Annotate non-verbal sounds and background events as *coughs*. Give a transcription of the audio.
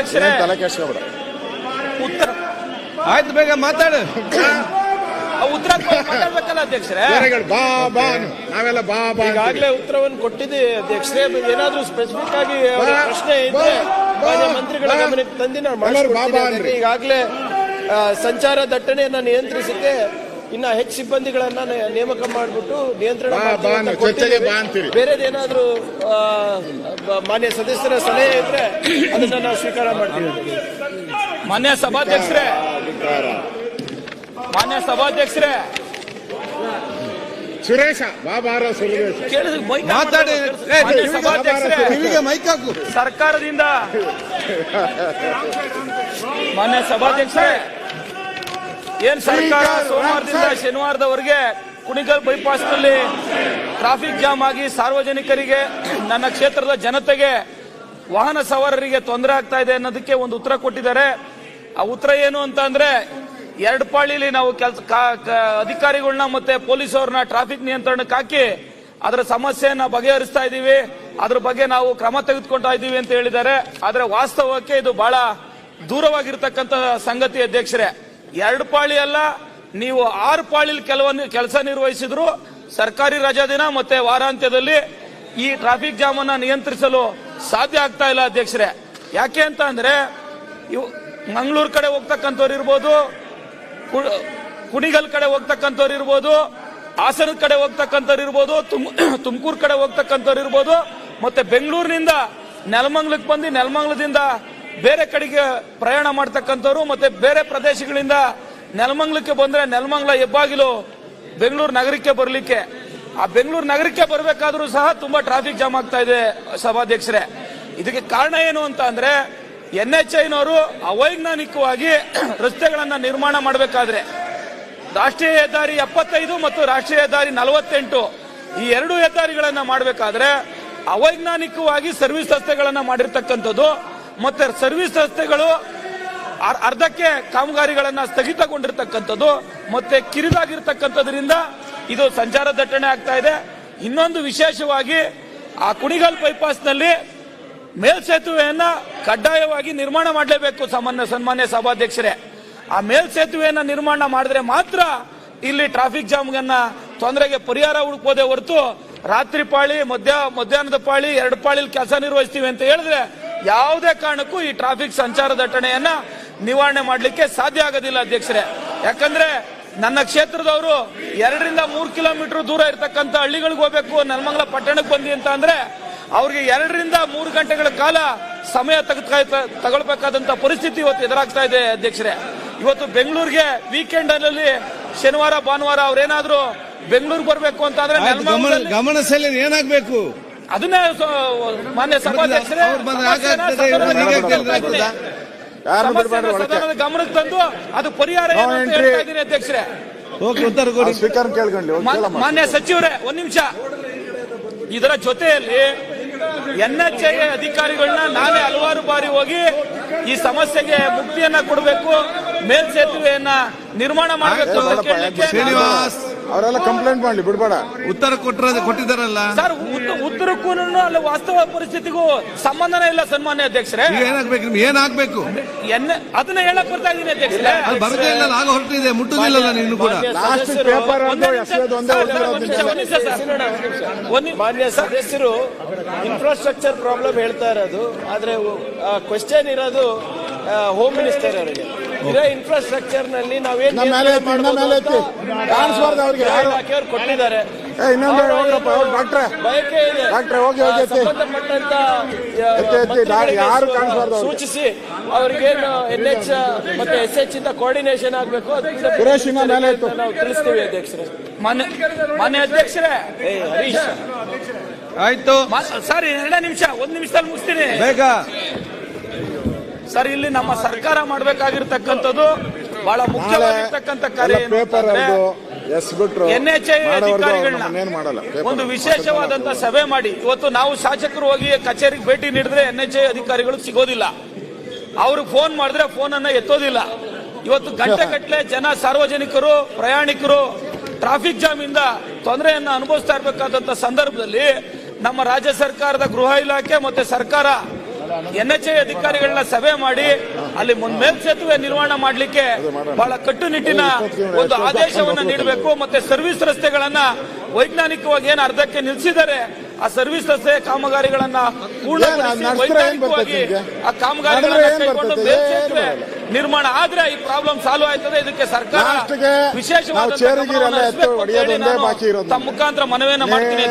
ಅಧ್ಯಕ್ಷರೇ ತಲೆ ಕೆಡ್ಸ್ಕೊಬೇಡ ಉತ್ತರ ಆಯ್ತು ಬೇಗ ಮಾತಾಡು ಉತ್ತರ ಮಾತಾಡ್ಬೇಕಲ್ಲ ಅಧ್ಯಕ್ಷರೇ ಬಾ ಬಾ. ನಾವೆಲ್ಲ ಬಾ ಬಾ. ಈಗಾಗಲೇ ಉತ್ತರವನ್ನು ಕೊಟ್ಟಿದ್ದೆ ಅಧ್ಯಕ್ಷರೇ ಏನಾದ್ರೂ ಸ್ಪೆಸಿಫಿಕ್ ಆಗಿ ಪ್ರಶ್ನೆ ಇದ್ರೆ ಮಂತ್ರಿಗಳ. ಗಮನಕ್ಕೆ ತಂದಿ ನಾನು. ಈಗಾಗಲೇ ಸಂಚಾರ ದಟ್ಟಣೆಯನ್ನ ನಿಯಂತ್ರಿಸಕ್ಕೆ ಇನ್ನ ಹೆಚ್ಚು ಸಿಬ್ಬಂದಿಗಳನ್ನ ನೆ- ನೇಮಕ ಮಾಡಿಬಿಟ್ಟು ನಿಯಂತ್ರಣ. ಬೇರೆದೇನಾದ್ರೂ ಆ, ಮಾನ್ಯ ಸದಸ್ಯರ ಸಲಹೆ ಇದ್ರೆ ಅದನ್ನ ನಾವು ಸ್ವೀಕಾರ ಮಾಡ್ತೀವಿ. ಮಾನ್ಯ ಸಭಾಧ್ಯಕ್ಷರೇ. ಮಾನ್ಯ ಸಭಾಧ್ಯಕ್ಷರೇ. ಸುರೇಶ ಮಾತಾಡಿ. ಮೈಕ್ ಹಾಕು. ಸರ್ಕಾರದಿಂದ. ಮಾನ್ಯ ಸಭಾಧ್ಯಕ್ಷರೇ. ಏನ್ ಸರ್ಕಾರ ಸೋಮವಾರದಿಂದ ಶನಿವಾರದವರೆಗೆ ಕುಣಿಗಲ್ ಬೈಪಾಸ್ನಲ್ಲಿ ಟ್ರಾಫಿಕ್ ಜಾಮ್ ಆಗಿ ಸಾರ್ವಜನಿಕರಿಗೆ ನನ್ನ ಕ್ಷೇತ್ರದ ಜನತೆಗೆ ವಾಹನ ಸವಾರರಿಗೆ ತೊಂದರೆ ಆಗ್ತಾ ಇದೆ ಅನ್ನೋದಕ್ಕೆ ಒಂದು ಉತ್ತರ ಕೊಟ್ಟಿದ್ದಾರೆ. ಆ ಉತ್ತರ ಏನು ಅಂತ ಅಂದ್ರೆ ಎರಡು ಪಾಳಿಲಿ ನಾವು ಕೆಲಸ ಅಧಿಕಾರಿಗಳನ್ನ ಮತ್ತೆ ಪೊಲೀಸ್ ಅವ್ರನ್ನ ಟ್ರಾಫಿಕ್ ನಿಯಂತ್ರಣಕ್ಕೆ ಹಾಕಿ ಅದರ ಸಮಸ್ಯೆಯನ್ನ ಬಗೆಹರಿಸ್ತಾ ಇದ್ದೀವಿ ಅದ್ರ ಬಗ್ಗೆ ನಾವು ಕ್ರಮ ತೆಗೆದುಕೊಳ್ತಾ ಇದ್ದೀವಿ ಅಂತ ಹೇಳಿದ್ದಾರೆ. ಆದ್ರೆ ವಾಸ್ತವಕ್ಕೆ ಇದು ಬಹಳ ದೂರವಾಗಿರ್ತಕ್ಕಂಥ ಸಂಗತಿ ಅಧ್ಯಕ್ಷರೇ. ಎರಡು ಪಾಳಿ ಅಲ್ಲ, ನೀವು ಆರು ಪಾಳಿಲಿ ಕೆಲವೊಂದು ಕೆಲಸ ನಿರ್ವಹಿಸಿದ್ರು, ಸರ್ಕಾರಿ ರಜಾ ದಿನ ಮತ್ತೆ ವಾರಾಂತ್ಯದಲ್ಲಿ ಈ ಟ್ರಾಫಿಕ್ ಜಾಮ್ ಅನ್ನ ನಿಯಂತ್ರಿಸಲು ಸಾಧ್ಯ ಆಗ್ತಾ ಇಲ್ಲ ಅಧ್ಯಕ್ಷರೇ. ಯಾಕೆ ಅಂತ ಅಂದ್ರೆ, ಇವು ಮಂಗಳೂರು ಕಡೆ ಹೋಗ್ತಕ್ಕಂಥವ್ರು ಇರ್ಬೋದು ಕುಣಿಗಲ್ ಕಡೆ ಹೋಗ್ತಕ್ಕಂಥವ್ರು ಇರ್ಬೋದು ಹಾಸನದ ಕಡೆ ಹೋಗ್ತಕ್ಕಂಥವ್ರು ಇರ್ಬೋದು ತುಮಕೂರು *coughs* ಕಡೆ ಹೋಗ್ತಕ್ಕಂಥವ್ರು ಇರ್ಬೋದು, ಮತ್ತೆ ಬೆಂಗಳೂರಿನಿಂದ ನೆಲಮಂಗ್ಲಕ್ಕೆ ಬಂದು ನೆಲಮಂಗ್ಲದಿಂದ ಬೇರೆ ಕಡೆಗೆ ಪ್ರಯಾಣ ಮಾಡ್ತಕ್ಕಂಥವ್ರು ಮತ್ತೆ ಬೇರೆ ಪ್ರದೇಶಗಳಿಂದ ನೆಲಮಂಗ್ಲಕ್ಕೆ ಬಂದ್ರೆ ನೆಲಮಂಗ್ಲ, ಹೆಬ್ಬಾಗಿಲು ಬೆಂಗಳೂರು ನಗರಕ್ಕೆ ಬರಲಿಕ್ಕೆ. ಆ ಬೆಂಗಳೂರು ನಗರಕ್ಕೆ ಬರಬೇಕಾದ್ರೂ ಸಹ ತುಂಬಾ ಟ್ರಾಫಿಕ್ ಜಾಮ್ ಆಗ್ತಾ ಇದೆ ಸಭಾಧ್ಯಕ್ಷರೇ. ಇದಕ್ಕೆ ಕಾರಣ ಏನು ಅಂತ ಅಂದ್ರೆ ಎನ್ ಎಚ್ ಐನವರು ಅವೈಜ್ಞಾನಿಕವಾಗಿ *clears throat* ರಸ್ತೆಗಳನ್ನ ನಿರ್ಮಾಣ ಮಾಡಬೇಕಾದ್ರೆ. ರಾಷ್ಟ್ರೀಯ ಹೆದ್ದಾರಿ ಎಪ್ಪತ್ತೈದು ಮತ್ತು ರಾಷ್ಟ್ರೀಯ ಹೆದ್ದಾರಿ ನಲವತ್ತೆಂಟು. ಈ ಎರಡು ಹೆದ್ದಾರಿಗಳನ್ನ ಮಾಡಬೇಕಾದ್ರೆ ಅವೈಜ್ಞಾನಿಕವಾಗಿ ಸರ್ವಿಸ್ ರಸ್ತೆಗಳನ್ನ ಮಾಡಿರ್ತಕ್ಕಂಥದ್ದು ಮತ್ತೆ ಸರ್ವಿಸ್ ರಸ್ತೆಗಳು ಅರ್- ಅರ್ಧಕ್ಕೆ ಕಾಮಗಾರಿಗಳನ್ನ ಸ್ಥಗಿತಗೊಂಡಿರ್ತಕ್ಕಂಥದ್ದು, ಮತ್ತೆ ಕಿರಿದಾಗಿರ್ತಕ್ಕಂಥದ್ರಿಂದ ಇದು ಸಂಚಾರ ದಟ್ಟಣೆ ಆಗ್ತಾ ಇದೆ. ಇನ್ನೊಂದು ವಿಶೇಷವಾಗಿ ಆ ಕುಣಿಗಲ್ ಬೈಪಾಸ್ನಲ್ಲಿ ಮೇಲ್ಸೇತುವೆಯನ್ನ ಕಡ್ಡಾಯವಾಗಿ ನಿರ್ಮಾಣ ಮಾಡಲೇಬೇಕು, ಸಾಮಾನ್ಯ ಸನ್ಮಾನ್ಯ ಸಭಾಧ್ಯಕ್ಷರೇ. ಆ ಮೇಲ್ಸೇತುವೆಯನ್ನ ನಿರ್ಮಾಣ ಮಾಡಿದ್ರೆ ಮಾತ್ರ ಇಲ್ಲಿ ಟ್ರಾಫಿಕ್ ಜಾಮ್ಗನ್ನ ತೊಂದರೆಗೆ ಪರಿಹಾರ ಹುಡುಕೋದೇ ಹೊರತು ರಾತ್ರಿ ಪಾಳಿ, ಮಧ್ಯ ಮಧ್ಯಾಹ್ನದ ಪಾಳಿ, ಎರಡು ಪಾಳಿಲಿ ಕೆಲಸ ನಿರ್ವಹಿಸ್ತೀವಿ ಅಂತ ಹೇಳಿದ್ರೆ ಯಾವುದೇ ಕಾರಣಕ್ಕೂ ಈ ಟ್ರಾಫಿಕ್ ಸಂಚಾರ ದಟ್ಟಣೆಯನ್ನ ನಿವಾರಣೆ ಮಾಡಲಿಕ್ಕೆ ಸಾಧ್ಯ ಆಗೋದಿಲ್ಲ ಅಧ್ಯಕ್ಷರೇ. ಯಾಕಂದ್ರೆ ನನ್ನ ಕ್ಷೇತ್ರದವರು ಎರಡರಿಂದ ಮೂರು ಕಿಲೋಮೀಟರ್ ದೂರ ಇರತಕ್ಕಂಥ ಹಳ್ಳಿಗಳಿಗೆ ಹೋಗ್ಬೇಕು ನೆಲಮಂಗಲ ಪಟ್ಟಣಕ್ಕೆ ಬಂದಿ ಅಂತ ಅಂದ್ರೆ ಅವ್ರಿಗೆ ಎರಡರಿಂದ ಮೂರು ಗಂಟೆಗಳ ಕಾಲ ಸಮಯ ತಗೊಳ್ಬೇಕಾದಂತ ಪರಿಸ್ಥಿತಿ ಇವತ್ತು ಎದುರಾಗ್ತಾ ಇದೆ ಅಧ್ಯಕ್ಷರೇ. ಇವತ್ತು ಬೆಂಗಳೂರಿಗೆ ವೀಕೆಂಡ್ ಅಲ್ಲಿ ಶನಿವಾರ ಭಾನುವಾರ ಅವ್ರೇನಾದ್ರೂ ಬೆಂಗಳೂರಿಗೆ ಬರಬೇಕು ಅಂತ ಅಂದ್ರೆ ಗಮನ ಏನಾಗ್ಬೇಕು? ಅದನ್ನೇ ಸೊ- ಮಾನ್ಯ ಸಭಾಧ್ಯಕ್ಷರೇ ಸದನದ ಗಮನಕ್ಕೆ ತಂದು ಅದು ಪರಿಹಾರ ಏನು ಅಂತ ಹೇಳ್ತಾ ಇದ್ದೀನಿ ಅಧ್ಯಕ್ಷರೇ. ಸ್ಪೀಕರ್ ಮಾನ್ಯ ಸಚಿವರೇ ಒಂದ್ ನಿಮಿಷ. ಇದರ ಜೊತೆಯಲ್ಲಿ ಎನ್ ಎಚ್ ಐ ಅಧಿಕಾರಿಗಳನ್ನ ನಾನೇ ಹಲವಾರು ಬಾರಿ ಹೋಗಿ ಈ ಸಮಸ್ಯೆಗೆ ಮುಕ್ತಿಯನ್ನ ಕೊಡಬೇಕು ಮೇಲ್ಸೇತುವೆಯನ್ನ ನಿರ್ಮಾಣ ಮಾಡಬೇಕು ಅಂತ ಕೇಳಲಿಕ್ಕೆ ಶ್ರೀನಿವಾಸ್. ಅವರೆಲ್ಲ ಕಂಪ್ಲೇಂಟ್ ಮಾಡಲಿ ಬಿಡ್ಬೇಡ. ಉತ್ತರ ಕೊಟ್ಟರ ಕೊಟ್ಟಿದ್ದಾರಲ್ಲ? ಸರ್ ಉತ್ತ- ಉತ್ತರಕ್ಕೂ ಅಲ್ಲಿ ವಾಸ್ತವ ಪರಿಸ್ಥಿತಿಗೂ ಸಂಬಂಧನೇ ಇಲ್ಲ ಸನ್ಮಾನ್ಯ ಅಧ್ಯಕ್ಷರೇ. ಈಗ ಏನಾಗ್ಬೇಕು ನಿಮ್ಗೆ ಏನಾಗ್ಬೇಕು? ಎನ್ ಅದನ್ನ ಹೇಳಕ್ ಬರ್ತಾ ಇದೀನಿ ಅಧ್ಯಕ್ಷರೇ. ಅದು ಬರದೇ ಇಲ್ಲ ಆಗ ಹೊರಟಿದೆ ಮುಟ್ಟುದಿಲ್ಲಲ್ಲ ನೀನು ಕೂಡ. ಲಾಸ್ಟ್ ಸದಸ್ಯರು- ಪೇಪರ್ ಒಂದೇ ಅಂದ್ರೆ ನಿಮಿಷ, ಎಸೆಯೋದು ಒಂದೇ ಸರ್, ಉಳಿದಿರೋದು ಒಂದ್ ನಿಮಿಷ, ಒಂದ್ ನಿಮಿಷ, ಸರ್. ಒಂದ್ ನಿಮಿಷ. ಮಾನ್ಯ ಸದಸ್ಯರು ಇನ್ಫ್ರಾಸ್ಟ್ರಕ್ಚರ್ ಪ್ರಾಬ್ಲಮ್ ಹೇಳ್ತಾ ಇರೋದು. ಆದ್ರೆ ಕ್ವೆಶ್ಚನ್ ಇರೋದು ಹೋಮ್ ಮಿನಿಸ್ಟರ್ ಅವರಿಗೆ. ಇರೋ ಇನ್ಫ್ರಾಸ್ಟ್ರಕ್ಚರ್ನಲ್ಲಿ ನಾವೇನು ಅವ್ರಿಗೆ. ಕೊಟ್ಟಿದ್ದಾರೆ. ಬಯಕೆ ಇದೆ. ಸಂಬಂಧಪಟ್ಟಂತ ಅವ್ರಿಗೆ. ಸೂಚಿಸಿ ಅವ್ರಿಗೇನು ಎನ್ ಎಚ್ ಮತ್ತೆ ಎಸ್ ಎಚ್ ಇಂದ ಕೋಆರ್ಡಿನೇಷನ್ ಆಗ್ಬೇಕು. ನಾವು ತಿಳಿಸ್ತೀವಿ ಅಧ್ಯಕ್ಷರೇ. ಮಾನ್ಯ ಮಾನ್ಯ ಅಧ್ಯಕ್ಷರೇ. ಹರೀಶ್. ಆಯ್ತು. ಮಾ- ಸರ್ ಎರಡೇ ನಿಮಿಷ ಒಂದ್ ನಿಮಿಷದಲ್ಲಿ ಮುಗಿಸ್ತೀನಿ. ಬೇಗ. ಸರ್ ಇಲ್ಲಿ ನಮ್ಮ ಸರ್ಕಾರ ಮಾಡಬೇಕಾಗಿರ್ತಕ್ಕಂಥದ್ದು ಬಹಳ ಮುಖ್ಯವಾಗಿರ್ತಕ್ಕಂಥ ಕಾರ್ಯ ಐ ಅಧಿಕಾರಿಗಳನ್ನ ಒಂದು ವಿಶೇಷವಾದಂತ ಸಭೆ ಮಾಡಿ. ಇವತ್ತು ನಾವು ಶಾಸಕರು ಹೋಗಿ ಕಚೇರಿಗೆ ಭೇಟಿ ನೀಡಿದ್ರೆ ಎನ್ ಎಚ್ ಐ ಅಧಿಕಾರಿಗಳು ಸಿಗೋದಿಲ್ಲ. ಅವ್ರಿಗೆ ಫೋನ್ ಮಾಡಿದ್ರೆ ಫೋನ್ ಅನ್ನ ಎತ್ತೋದಿಲ್ಲ. ಇವತ್ತು ಗಂಟೆ ಗಟ್ಟಲೆ ಜನ ಸಾರ್ವಜನಿಕರು ಪ್ರಯಾಣಿಕರು ಟ್ರಾಫಿಕ್ ಜಾಮ್ ಇಂದ ತೊಂದರೆಯನ್ನ ಅನುಭವಿಸ್ತಾ ಇರಬೇಕಾದಂತ ಸಂದರ್ಭದಲ್ಲಿ ನಮ್ಮ ರಾಜ್ಯ ಸರ್ಕಾರದ ಗೃಹ ಇಲಾಖೆ ಮತ್ತೆ ಸರ್ಕಾರ ಎನ್ ಎಚ್ ಐ ಅಧಿಕಾರಿಗಳನ್ನ ಸಭೆ ಮಾಡಿ ಅಲ್ಲಿ ಮೇಲ್ಸೇತುವೆ ನಿರ್ಮಾಣ ಮಾಡಲಿಕ್ಕೆ ಬಹಳ ಕಟ್ಟುನಿಟ್ಟಿನ ಒಂದು ಆದೇಶವನ್ನ ನೀಡಬೇಕು ಮತ್ತೆ ಸರ್ವಿಸ್ ರಸ್ತೆಗಳನ್ನ ವೈಜ್ಞಾನಿಕವಾಗಿ ಏನು ಅರ್ಧಕ್ಕೆ ನಿಲ್ಲಿಸಿದರೆ ಆ ಸರ್ವಿಸ್ ರಸ್ತೆ ಕಾಮಗಾರಿಗಳನ್ನ ವೈಜ್ಞಾನಿಕವಾಗಿ ಆ ಕಾಮಗಾರಿಗಳನ್ನ ನಿರ್ಮಾಣ ಆದ್ರೆ ಈ ಪ್ರಾಬ್ಲಮ್ ಸಾಲ್ವ್ ಆಯ್ತದೆ. ಇದಕ್ಕೆ ಸರ್ಕಾರ ವಿಶೇಷವಾದ. ತಮ್ಮ ಮುಖಾಂತರ ಮನವಿಯನ್ನ ಮಾಡ್ತೀನಿ.